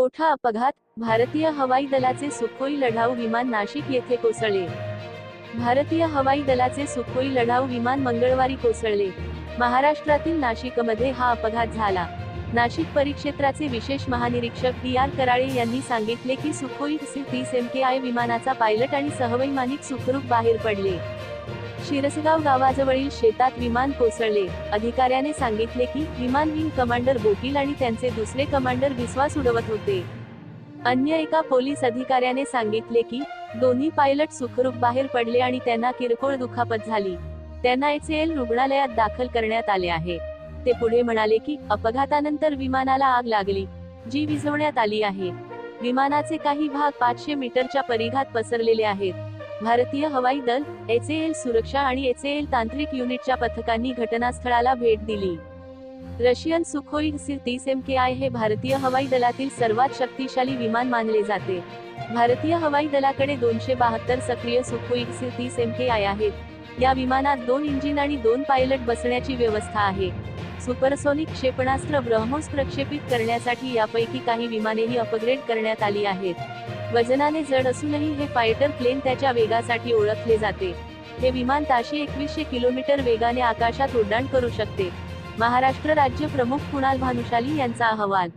मोठा अपघात भारतीय हवाई दलाचे सुखोई लढाऊ विमान नाशिक येथे कोसळले. भारतीय हवाई दलाचे सुखोई लढाऊ विमान मंगळवारी कोसळले. महाराष्ट्रातील नाशिकमध्ये हा अपघात झाला. नाशिक परिक्षेत्राचे विशेष महानिरीक्षक डी आर कराळे यांनी सांगितले की सुखोई तीस एम के आय विमानाचा पायलट आणि सहवैमानिक सुखरूप बाहेर पडले. शिरसगाव गावाजवळील शेतात विमान कोसळले. अधिकाऱ्याने सांगितले की विमान विंग कमांडर बोकील आणि त्यांचे दुसरे कमांडर विश्वास उडवत होते. अन्य एका पोलीस अधिकाऱ्याने सांगितले की दोन्ही पायलट सुखरूप बाहेर पडले आणि त्यांना किरकोळ दुखापत झाली. त्यांना एच एल रुग्णालयात दाखल करण्यात आले आहे. ते पुढे म्हणाले की अपघातानंतर विमानाला आग लागली. जी विझवण्यात आली आहे. विमानाचे काही भाग पाचशे मीटरच्या परिघात पसरलेले आहेत. भारतीय हवाई दल एच एल सुरक्षा आणि एच एल तांत्रिक युनिटच्या पथकांनी घटनास्थळाला भेट दिली. रशियन सुखोई सी तीस एम के आय हे भारतीय हवाई दलातील सर्वात शक्तिशाली विमान मानले जाते. भारतीय हवाई दलाकडे दोनशे बहात्तर सक्रिय सुखोई सी तीस एम के आय आहेत. या विमानात दोन इंजिन आणि दोन पायलट बसण्याची व्यवस्था आहे. सुपरसोनिक क्षेपणास्त्र ब्रह्मोस प्रक्षेपित करण्यासाठी यापैकी काही विमानेही अपग्रेड करण्यात आली आहेत. वजनाने जड असूनही हे फायटर प्लेन त्याच्या वेगासाठी ओळखले जाते. हे विमान ताशी एकवीसशे किलोमीटर वेगाने आकाशात उड्डाण करू शकते. महाराष्ट्र राज्य प्रमुख कुणाल भानुशाली यांचा अहवाल